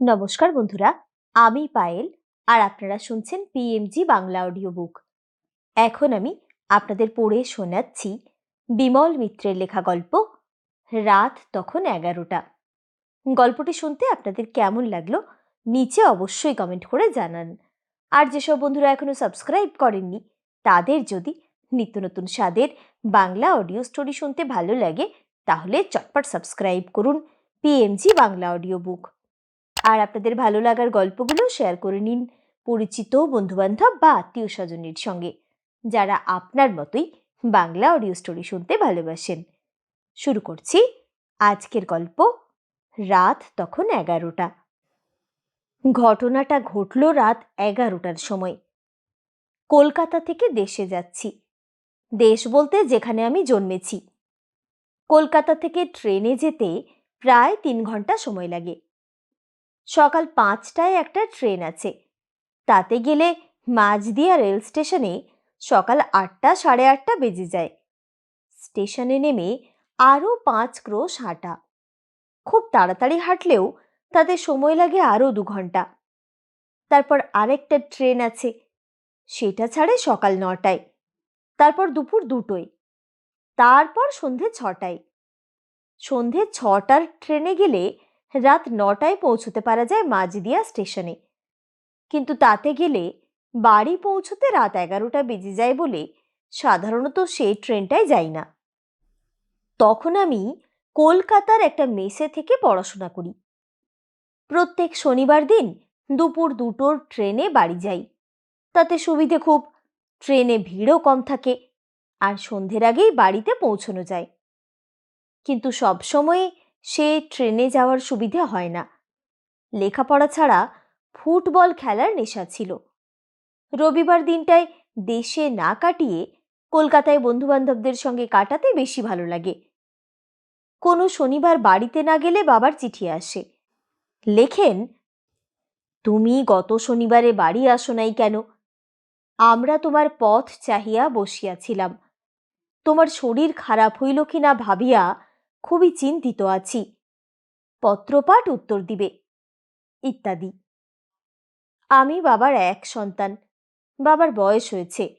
নমস্কার বন্ধুরা, আমি পায়েল আর আপনারা শুনছেন পিএমজি বাংলা অডিও বুক এখন আমি আপনাদের পড়ে শোনাচ্ছি বিমল মিত্রের লেখা গল্প, রাত তখন এগারোটা। গল্পটি শুনতে আপনাদের কেমন লাগল নিচে অবশ্যই কমেন্ট করে জানান। আর যেসব বন্ধুরা এখনও সাবস্ক্রাইব করেননি, তাদের যদি নিত্য নতুন স্বাদের বাংলা অডিও স্টোরি শুনতে ভালো লাগে, তাহলে চটপট সাবস্ক্রাইব করুন পিএমজি বাংলা অডিও বুক আর আপনাদের ভালো লাগার গল্পগুলো শেয়ার করে নিন পরিচিত বন্ধুবান্ধব বা আত্মীয় স্বজনের সঙ্গে, যারা আপনার মতোই বাংলা অডিও স্টোরি শুনতে ভালোবাসেন। শুরু করছি আজকের গল্প, রাত তখন এগারোটা। ঘটনাটা ঘটল রাত এগারোটার সময়। কলকাতা থেকে দেশে যাচ্ছি। দেশ বলতে যেখানে আমি জন্মেছি। কলকাতা থেকে ট্রেনে যেতে প্রায় তিন ঘণ্টা সময় লাগে। সকাল পাঁচটায় একটা ট্রেন আছে। তাতে গেলে মাঝদিয়া রেল স্টেশনে সকাল আটটা সাড়ে আটটা বেজে যায়। স্টেশনে নেমে আরও পাঁচ ক্রোশ হাঁটা। খুব তাড়াতাড়ি হাঁটলেও তাতে সময় লাগে আরও দু ঘণ্টা। তারপর আরেকটা ট্রেন আছে। সেটা ছাড়ে সকাল নটায়। তারপর দুপুর দুটোয়। তারপর সন্ধে ছটায়। সন্ধে ছটার ট্রেনে গেলে রাত নটায় পৌঁছতে পারা যায় মাঝদিয়া স্টেশনে। কিন্তু তাতে গেলে বাড়ি পৌঁছতে রাত এগারোটা বেজে যায় বলে সাধারণত সেই ট্রেনটায় যাই না। তখন আমি কলকাতার একটা মেসে থেকে পড়াশোনা করি। প্রত্যেক শনিবার দিন দুপুর দুটোর ট্রেনে বাড়ি যাই। তাতে সুবিধে খুব, ট্রেনে ভিড়ও কম থাকে আর সন্ধ্যের আগেই বাড়িতে পৌঁছানো যায়। কিন্তু সবসময় সে ট্রেনে যাওয়ার সুবিধে হয় না। লেখাপড়া ছাড়া ফুটবল খেলার নেশা ছিল। রবিবার দিনটায় দেশে না কাটিয়ে কলকাতায় বন্ধুবান্ধবদের সঙ্গে কাটাতে বেশি ভালো লাগে। কোনো শনিবার বাড়িতে না গেলে বাবার চিঠি আসে। লেখেন, তুমি গত শনিবারে বাড়ি আসো নাই কেন? আমরা তোমার পথ চাহিয়া বসিয়াছিলাম। তোমার শরীর খারাপ হইল কিনা ভাবিয়া খুবই চিন্তিত আছি। পত্রপাঠ উত্তর দিবে। ইত্যাদি। আমি বাবার এক সন্তান। বাবার বয়স হয়েছে।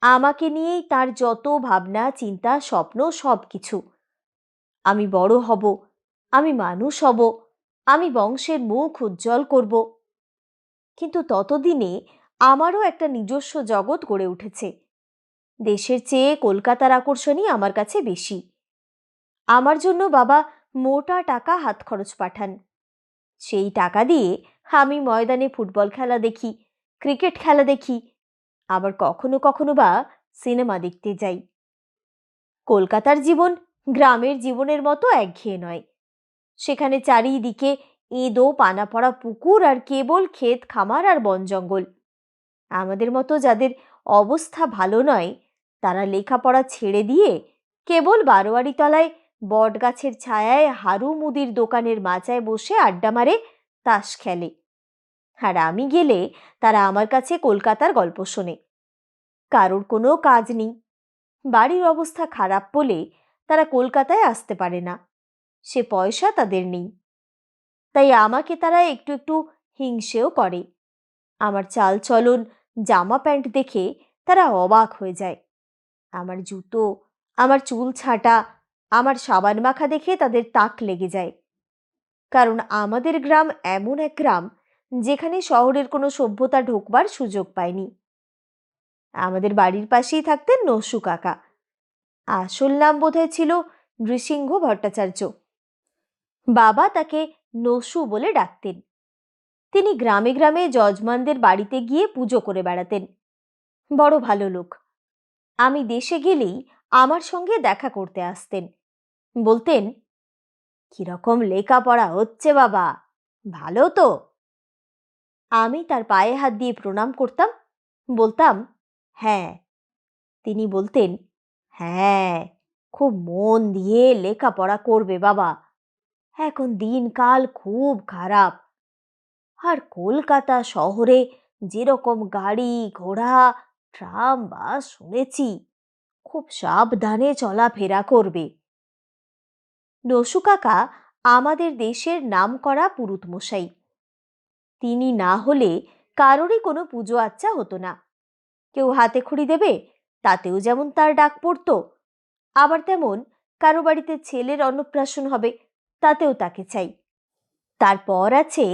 আমাকে নিয়েই তার যত ভাবনা, চিন্তা, স্বপ্ন সব কিছু আমি বড় হব। আমি মানুষ হব। আমি বংশের মুখ উজ্জ্বল করব। কিন্তু ততদিনে আমারও একটা নিজস্ব জগৎ গড়ে উঠেছে। দেশের চেয়ে কলকাতার আকর্ষণই আমার কাছে বেশি। আমার জন্য বাবা মোটা টাকা হাত খরচ পাঠান। সেই টাকা দিয়ে আমি ময়দানে ফুটবল খেলা দেখি, ক্রিকেট খেলা দেখি, আবার কখনো কখনো বা সিনেমা দেখতে যাই। কলকাতার জীবন গ্রামের জীবনের মতো একঘেয়ে নয়। সেখানে চারিদিকে এঁদো পানা পড়া পুকুর আর কেবল ক্ষেত, খামার আর বন জঙ্গল। আমাদের মতো যাদের অবস্থা ভালো নয়, তারা লেখাপড়া ছেড়ে দিয়ে কেবল বারোয়ারি তলায় বটগাছের ছায়ায় হারু মুদির দোকানের মাচায় বসে আড্ডা মারে, তাস খেলে। আর আমি গেলে তারা আমার কাছে কলকাতার গল্প শোনে। কারোর কোনো কাজ নেই। বাড়ির অবস্থা খারাপ বলে তারা কলকাতায় আসতে পারে না। সে পয়সা তাদের নেই। তাই আমাকে তারা একটু একটু হিংসেও করে। আমার চাল চলন জামা প্যান্ট দেখে তারা অবাক হয়ে যায়। আমার জুতো, আমার চুল ছাটা আমার সাবান মাখা দেখে তাদের তাক লেগে যায়। কারণ আমাদের গ্রাম এমন এক গ্রাম, যেখানে শহরের কোনো সভ্যতা ঢোকবার সুযোগ পায়নি। আমাদের বাড়ির পাশেই থাকতেন নসু কাকা। আসল নাম বোধহয় ছিল নৃসিংহ ভট্টাচার্য। বাবা তাকে নসু বলে ডাকতেন। তিনি গ্রামে গ্রামে যজমানদের বাড়িতে গিয়ে পুজো করে বেড়াতেন। বড় ভালো লোক। আমি দেশে গেলেই আমার সঙ্গে দেখা করতে আসতেন। বলতেন, কীরকম লেখাপড়া হচ্ছে বাবা, ভালো তো? আমি তার পায়ে হাত দিয়ে প্রণাম করতাম, বলতাম হ্যাঁ। তিনি বলতেন হ্যাঁ খুব মন দিয়ে লেখাপড়া করবে বাবা, এখন দিনকাল খুব খারাপ। আর কলকাতা শহরে যেরকম গাড়ি, ঘোড়া, ট্রাম, বাস শুনেছি, খুব সাবধানে চলাফেরা করবে। নসু কাকা, আমাদের দেশের নাম করা পুরুত মশাই তিনি না হলে কারোরই কোনো পুজো আচ্চা হতো না। কেউ হাতে খড়ি দেবে, তাতেও যেমন তার ডাক পড়তো, আবার তেমন কারও বাড়িতে ছেলের অন্নপ্রাশন হবে, তাতেও তাকে চাই। তারপর আছে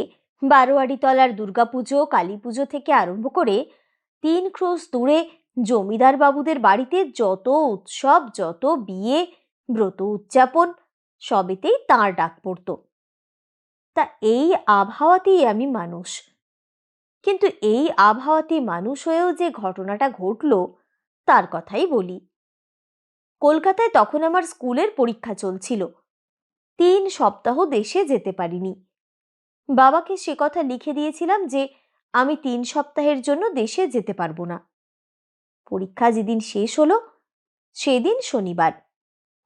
বারোয়ারি তলার দুর্গাপুজো কালী পুজো থেকে আরম্ভ করে তিন ক্রোশ দূরে জমিদার বাবুদের বাড়িতে যত উৎসব, যত বিয়ে, ব্রত উদযাপন সবেতেই তাঁর ডাক পড়ত। তা এই আবহাওয়াতেই আমি মানুষ। কিন্তু এই আবহাওয়াতে মানুষ হয়েও যে ঘটনাটা ঘটল, তার কথাই বলি। কলকাতায় তখন আমার স্কুলের পরীক্ষা চলছিল। তিন সপ্তাহ দেশে যেতে পারিনি। বাবাকে সে কথা লিখে দিয়েছিলাম যে, আমি তিন সপ্তাহের জন্য দেশে যেতে পারব না। পরীক্ষা যেদিন শেষ হলো, সেদিন শনিবার।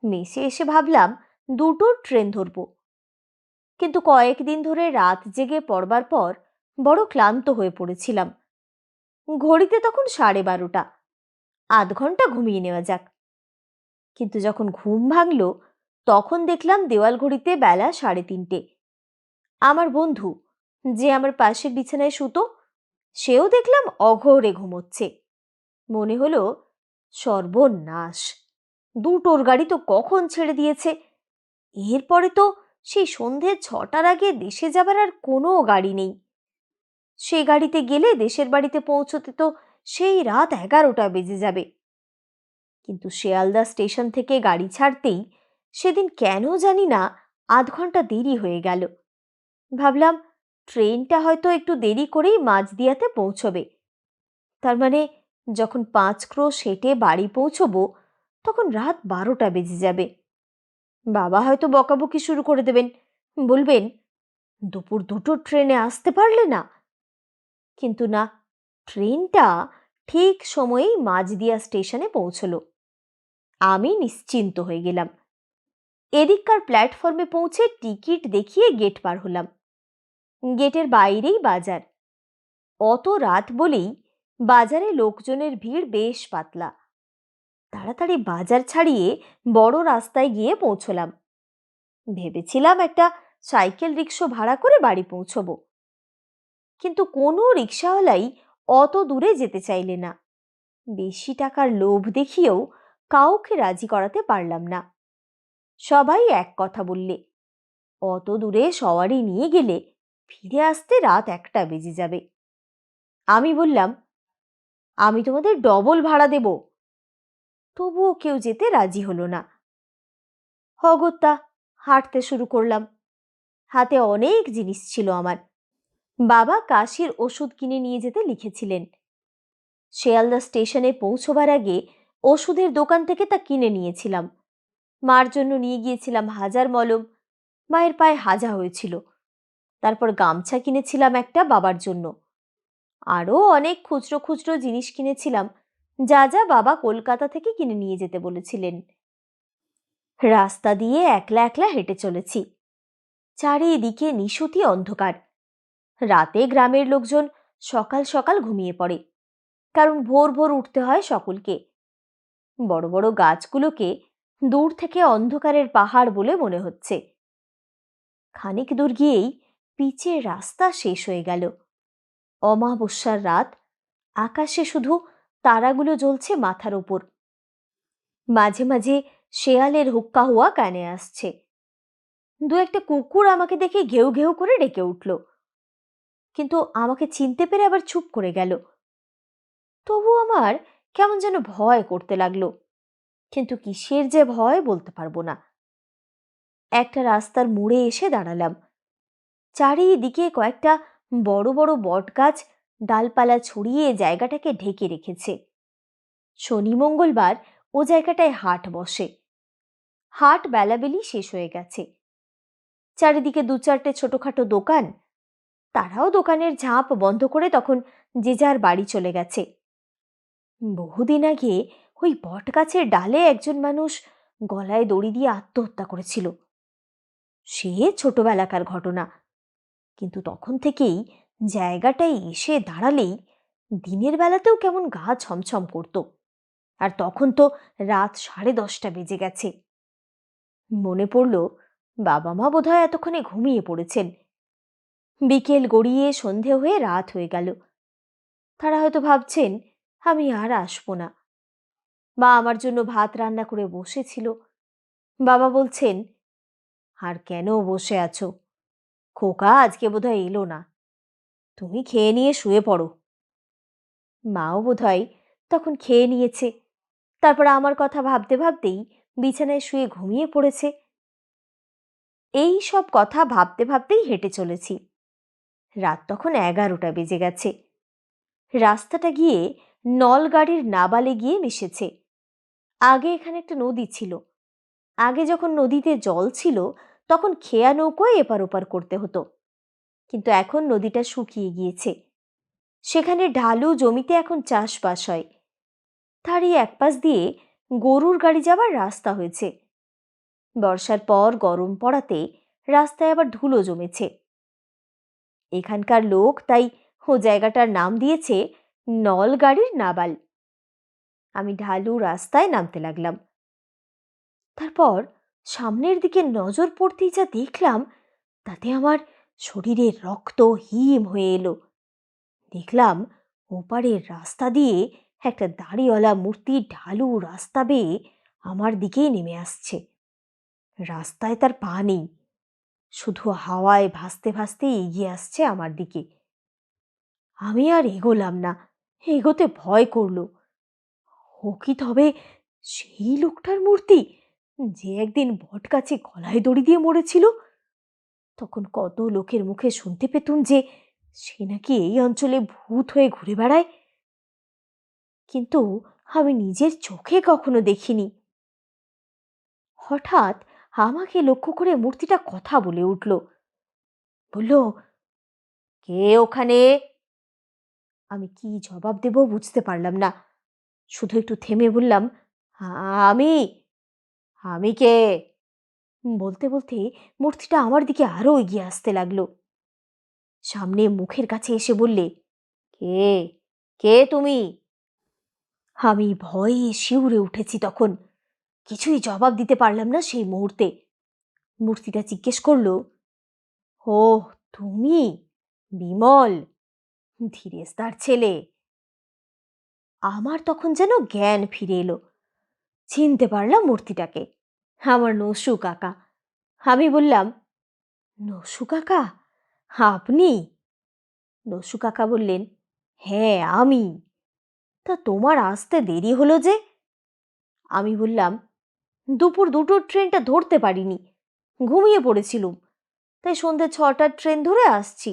মেসে এসে ভাবলাম দুটো ট্রেন ধরব। কিন্তু কয়েকদিন ধরে রাত জেগে পড়বার পর বড় ক্লান্ত হয়ে পড়েছিলাম। ঘড়িতে তখন সাড়ে বারোটা। আধ ঘণ্টা ঘুমিয়ে নেওয়া যাক। কিন্তু যখন ঘুম ভাঙল, তখন দেখলাম দেওয়াল ঘড়িতে বেলা সাড়ে তিনটে। আমার বন্ধু, যে আমার পাশের বিছানায় শুতো, সেও দেখলাম অঘোরে ঘুমোচ্ছে। মনে হলো, সর্বনাশ। দুটোর গাড়ি তো কখন ছেড়ে দিয়েছে? এরপরে তো সেই সন্ধে ছটার আগে দেশে যাবার আর কোনো গাড়ি নেই। সে গাড়িতে গেলে দেশের বাড়িতে পৌঁছতে তো সেই রাত এগারোটা বেজে যাবে। কিন্তু শেয়ালদা স্টেশন থেকে গাড়ি ছাড়তেই সেদিন কেন জানি না আধ ঘণ্টা দেরি হয়ে গেল। ভাবলাম ট্রেনটা হয়তো একটু দেরি করেই মাঝদিয়াতে পৌঁছবে। তার মানে যখন পাঁচ ক্রোশ হেঁটে বাড়ি পৌঁছবো তখন রাত বারোটা বেজে যাবে। বাবা হয়তো বকাবকি শুরু করে দেবেন। বলবেন, দুপুর দুটো ট্রেনে আসতে পারলে না? কিন্তু না, ট্রেনটা ঠিক সময়েই মাঝদিয়া স্টেশনে পৌঁছলো। আমি নিশ্চিন্ত হয়ে গেলাম। এদিককার প্ল্যাটফর্মে পৌঁছে টিকিট দেখিয়ে গেট পার হলাম। গেটের বাইরেই বাজার। অত রাত বলেই বাজারে লোকজনের ভিড় বেশ পাতলা। তাড়াতাড়ি বাজার ছাড়িয়ে বড় রাস্তায় গিয়ে পৌঁছলাম। ভেবেছিলাম একটা সাইকেল রিক্সা ভাড়া করে বাড়ি পৌঁছব। কিন্তু কোনো রিক্সাওয়ালাই অত দূরে যেতে চাইলে না। বেশি টাকার লোভ দেখিয়েও কাউকে রাজি করাতে পারলাম না। সবাই এক কথা বললে, অত দূরে সওয়ারি নিয়ে গেলে ফিরে আসতে রাত একটা বেজে যাবে। আমি বললাম, আমি তোমাদের ডবল ভাড়া দেব। তবুও কেউ যেতে রাজি হলো না। হগত্যা, হাঁটতে শুরু করলাম। হাতে অনেক জিনিস ছিল আমার। বাবা কাশির ওষুধ কিনে নিয়ে যেতে লিখেছিলেন। শেয়ালদা স্টেশনে পৌঁছবার আগে ওষুধের দোকান থেকে তা কিনে নিয়েছিলাম। মার জন্য নিয়ে গিয়েছিলাম হাজার মলম। মায়ের পায়ে হাজা হয়েছিল। তারপর গামছা কিনেছিলাম একটা বাবার জন্য। আরও অনেক খুচরো খুচরো জিনিস কিনেছিলাম। যা যা বাবা কলকাতা থেকে কিনে নিয়ে যেতে বলেছিলেন। রাস্তা দিয়ে একলা একলা হেঁটে চলেছি। চারিদিকে নিশুতি অন্ধকার। রাতে গ্রামের লোকজন সকাল সকাল ঘুমিয়ে পড়ে। কারণ ভোর ভোর উঠতে হয় সকলকে। বড় বড় গাছগুলোকে দূর থেকে অন্ধকারের পাহাড় বলে মনে হচ্ছে। খানিক দূর গিয়েই পিচের রাস্তা শেষ হয়ে গেল। অমাবস্যার রাত, আকাশে শুধু তারাগুলো জ্বলছে মাথার ওপর মাঝে মাঝে শেয়ালের হুক্কা হওয়া কানে আসছে। দু একটা কুকুর আমাকে দেখে ঘেউ ঘেউ করে ডেকে উঠল। কিন্তু আমাকে চিনতে পেরে আবার চুপ করে গেল। তবু আমার কেমন যেন ভয় করতে লাগল। কিন্তু কিসের যে ভয় বলতে পারব না। একটা রাস্তার মোড়ে এসে দাঁড়ালাম। চারিদিকে কয়েকটা বড় বড় বট গাছ ডালপালা ছড়িয়ে জায়গাটাকে ঢেকে রেখেছে। শনি মঙ্গলবার ও জায়গাটায় হাট বসে। হাট বেলাবেলি শেষ হয়ে গেছে। চারিদিকে দু চারটে ছোটোখাটো দোকান। তারাও দোকানের ঝাঁপ বন্ধ করে তখন যে যার বাড়ি চলে গেছে। বহুদিন আগে ওই বট গাছের ডালে একজন মানুষ গলায় দড়ি দিয়ে আত্মহত্যা করেছিল। সে ছোটবেলাকার ঘটনা। কিন্তু তখন থেকেই জায়গাটায় এসে দাঁড়ালেই দিনের বেলাতেও কেমন গা ছমছম করত। আর তখন তো রাত সাড়ে দশটা বেজে গেছে। মনে পড়ল বাবা মা বোধহয় এতক্ষণে ঘুমিয়ে পড়েছেন। বিকেল গড়িয়ে সন্ধে হয়ে রাত হয়ে গেল। তারা হয়তো ভাবছেন, আমি আর আসব না। মা আমার জন্য ভাত রান্না করে বসেছিল। বাবা বলছেন, আর কেন বসে আছো? খোকা আজকে বোধহয় এলো না। তুমি খেয়ে নিয়ে শুয়ে পড়ো। মাও বোধহয় তখন খেয়ে নিয়েছে। তারপর আমার কথা ভাবতে ভাবতেই বিছানায় শুয়ে ঘুমিয়ে পড়েছে। এই সব কথা ভাবতে ভাবতেই হেঁটে চলেছি। রাত তখন এগারোটা বেজে গেছে। রাস্তাটা গিয়ে নলগাড়ির নাবালে গিয়ে মিশেছে। আগে এখানে একটা নদী ছিল। আগে যখন নদীতে জল ছিল তখন খেয়া নৌকোয় এপার ওপার করতে হতো। কিন্তু এখন নদীটা শুকিয়ে গিয়েছে। সেখানে ঢালু জমিতে এখন চাষবাস হয়। তারই এক পাশ দিয়ে গরুর গাড়ি যাবার রাস্তা হয়েছে। বর্ষার পর গরম পড়াতে রাস্তায় আবার ধুলো জমেছে। এখানকার লোক তাই ও জায়গাটার নাম দিয়েছে নলগাড়ির নাবাল। আমি ঢালু রাস্তায় নামতে লাগলাম। তারপর সামনের দিকে নজর পড়তেই যা দেখলাম, তাতে আমার শরীরের রক্ত হিম হয়ে এলো। দেখলাম ওপারের রাস্তা দিয়ে একটা দাড়িওয়ালা মূর্তি ঢালু রাস্তা বেয়ে আমার দিকেই নেমে আসছে। রাস্তায় তার পা নেই। শুধু হাওয়ায় ভাসতে ভাসতে এগিয়ে আসছে আমার দিকে। আমি আর এগোলাম না, এগোতে ভয় করল। ও কি তবে সেই লোকটার মূর্তি, যে একদিন বটগাছে গলায় দড়ি দিয়ে মরেছিল? তখন কত লোকের মুখে শুনতে পেতুম যে সে নাকি এই অঞ্চলে ভূত হয়ে ঘুরে বেড়ায়। কিন্তু আমি নিজের চোখে কখনো দেখিনি। হঠাৎ আমাকে লক্ষ্য করে মূর্তিটা কথা বলে উঠল। বলল, কে ওখানে? আমি কি জবাব দেব বুঝতে পারলাম না। শুধু একটু থেমে বললাম, আমি আমি কে? বলতে বলতে মূর্তিটা আমার দিকে আরও এগিয়ে আসতে লাগল। সামনে মুখের কাছে এসে বললে, কে? কে তুমি? আমি ভয়ে শিউরে উঠেছি তখন। কিছুই জবাব দিতে পারলাম না সেই মুহূর্তে। মূর্তিটা জিজ্ঞেস করল ও তুমি? বিমল? ধীরেশ তার ছেলে? আমার তখন যেন জ্ঞান ফিরে এলো। চিনতে পারলাম মূর্তিটাকে। আমার নসু কাকা। আমি বললাম, নসু কাকা? আপনি? নসু কাকা বললেন হ্যাঁ আমি। তা তোমার আসতে দেরি হলো যে? আমি বললাম, দুপুর দুটোর ট্রেনটা ধরতে পারিনি। ঘুমিয়ে পড়েছিলুম, তাই সন্ধ্যে ছটার ট্রেন ধরে আসছি।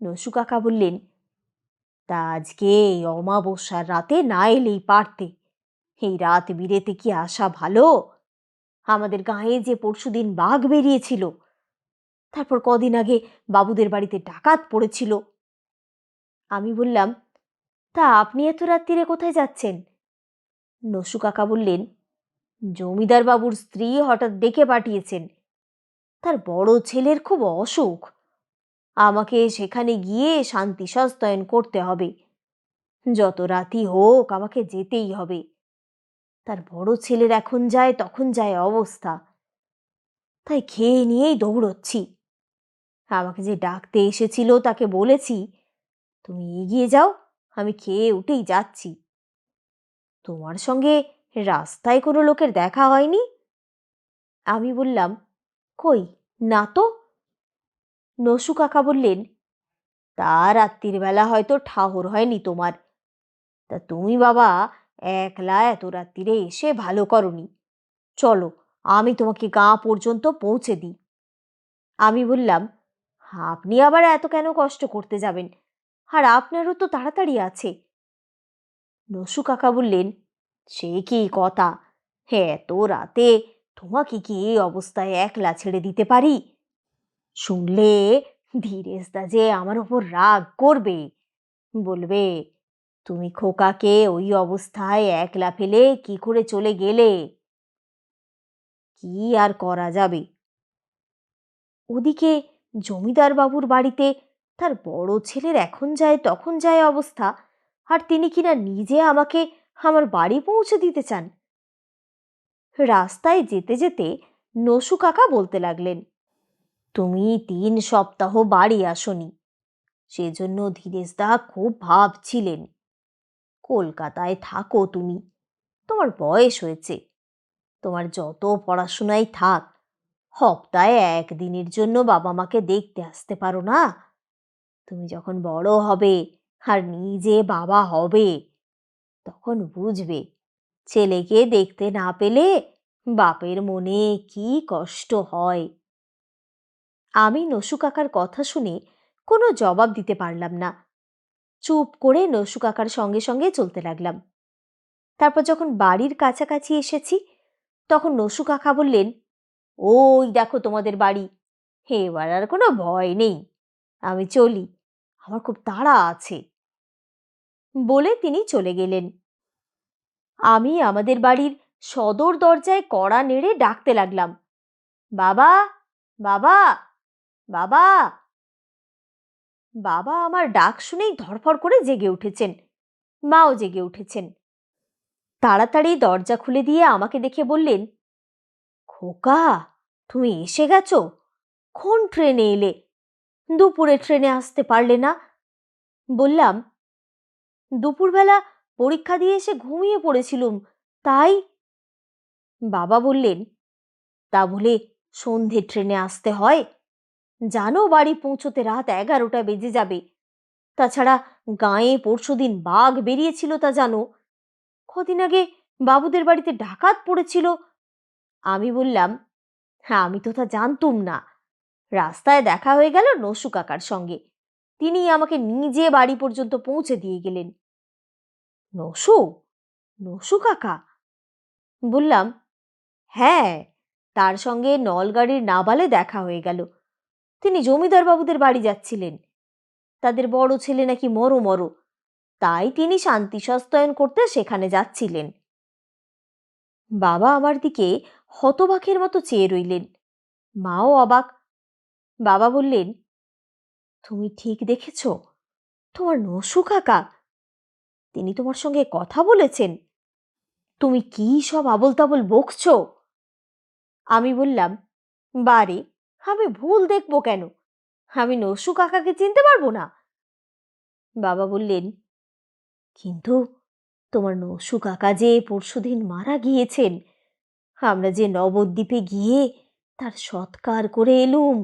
নসু কাকা বললেন, তা আজকে এই অমাবস্যার রাতে না এলেই পারতে। এই রাত বিরেতে কি আসা ভালো? আমাদের গায়ে যে পরশুদিন বাঘ বেরিয়েছিল, তারপর কদিন আগে বাবুদের বাড়িতে ডাকাত পড়েছিল। আমি বললাম, তা আপনি এত রাত্রিরে কোথায় যাচ্ছেন? নসু কাকা বললেন, জমিদার বাবুর স্ত্রী হঠাৎ ডেকে পাঠিয়েছেন। তার বড় ছেলের খুব অসুখ। আমাকে সেখানে গিয়ে শান্তি সস্তয়ন করতে হবে। যত রাতি হোক আমাকে যেতেই হবে। তার বড় ছেলের এখন যায়, তখন যায় অবস্থা। তাই খেয়ে নিয়েই দৌড়চ্ছি। আমাকে যে ডাকতে এসেছিল, তাকে বলেছি, তুমি এগিয়ে যাও, আমি খেয়ে উঠেই যাচ্ছি। তোমার সঙ্গে রাস্তায় কোনো লোকের দেখা হয়নি? আমি বললাম, কই, না তো? নসু কাকা বললেন, তা রাত্রির বেলা হয়তো ঠাহর হয়নি তোমার। তা তুমি বাবা একলা এত রাত্রিরে এসে ভালো করনি। চলো, আমি তোমাকে গা পর্যন্ত পৌঁছে দিই। আমি বললাম, আপনি আবার এত কেন কষ্ট করতে যাবেন? আর আপনারও তো তাড়াতাড়ি আছে। নসু কাকা বললেন, সে কি কথা? এত রাতে তোমাকে কি এই অবস্থায় একলা ছেড়ে দিতে পারি? শুনলে ধীরেশদা যে আমার ওপর রাগ করবে। বলবে তুমি খোকাকে ওই অবস্থায় একলা ফেলে কি করে চলে গেলে? কি আর করা যাবে? ওদিকে জমিদার বাবুর বাড়িতে তার বড় ছেলের এখন যায় তখন যায় অবস্থা, আর তিনি কিনা নিজে আমাকে আমার বাড়ি পৌঁছে দিতে চান? রাস্তায় যেতে যেতে নসু কাকা বলতে লাগলেন, তুমি তিন সপ্তাহ বাড়ি আসনি। সেজন্য ধীরেশদা খুব ভাবছিলেন। কলকাতায় থাকো তুমি। তোমার বয়স হয়েছে। তোমার যত পড়াশোনাই থাক, হপ্তায় একদিনের জন্য বাবা মাকে দেখতে আসতে পারো না? তুমি যখন বড় হবে আর নিজে বাবা হবে, তখন বুঝবে ছেলেকে দেখতে না পেলে বাপের মনে কি কষ্ট হয়। আমি নসু কাকার কথা শুনে কোনো জবাব দিতে পারলাম না। চুপ করে নসু কাকার সঙ্গে সঙ্গে চলতে লাগলাম। তারপর যখন বাড়ির কাছাকাছি এসেছি, তখন নসু কাকা বললেন, ওই দেখো তোমাদের বাড়ি, এবার আর কোনো ভয় নেই, আমি চলি, আমার খুব তাড়া আছে। বলে তিনি চলে গেলেন। আমি আমাদের বাড়ির সদর দরজায় কড়া নেড়ে ডাকতে লাগলাম, বাবা বাবা বাবা। বাবা আমার ডাক শুনেই ধরফর করে জেগে উঠেছেন। মাও জেগে উঠেছেন। তাড়াতাড়ি দরজা খুলে দিয়ে আমাকে দেখে বললেন, খোকা, তুমি এসে গেছো? কোন ট্রেনে এলে? দুপুরে ট্রেনে আসতে পারলে না? বললাম, দুপুরবেলা পরীক্ষা দিয়ে এসে ঘুমিয়ে পড়েছিলুম, তাই? বাবা বললেন, তা বলে সন্ধে ট্রেনে আসতে হয়? জানো বাড়ি পৌঁছতে রাত এগারোটা বেজে যাবে। তাছাড়া গাঁয়ে পরশুদিন বাঘ বেরিয়েছিল তা জানো। কদিন আগে বাবুদের বাড়িতে ডাকাত পড়েছিল। আমি বললাম হ্যাঁ আমি তো তা জানতুম না। রাস্তায় দেখা হয়ে গেল নসু কাকার সঙ্গে। তিনি আমাকে নিজে বাড়ি পর্যন্ত পৌঁছে দিয়ে গেলেন। নসু? নসু কাকা? বললাম হ্যাঁ তার সঙ্গে নলগাড়ির নাবালে দেখা হয়ে গেল। তিনি জমিদার বাবুদের বাড়ি যাচ্ছিলেন। তাদের বড় ছেলে নাকি মরো মরো, তাই তিনি শান্তি সস্তায়ন করতে সেখানে যাচ্ছিলেন। বাবা আমার দিকে হতবাকের মতো চেয়ে রইলেন। মাও অবাক। বাবা বললেন, তুমি ঠিক দেখেছ? তোমার নসু কাকা, তিনি তোমার সঙ্গে কথা বলেছেন। তুমি কি সব আবল তাবল বকছ? আমি বললাম, বারে আমি ভুল দেখব কেন? আমি নসু কাকাকে চিনতে পারব না? বাবা বললেন, কিন্তু তোমার নসু কাকা যে পরশুদিন মারা গিয়েছেন, আমরা যে নবদ্বীপে গিয়ে তার সৎকার করে এলুম।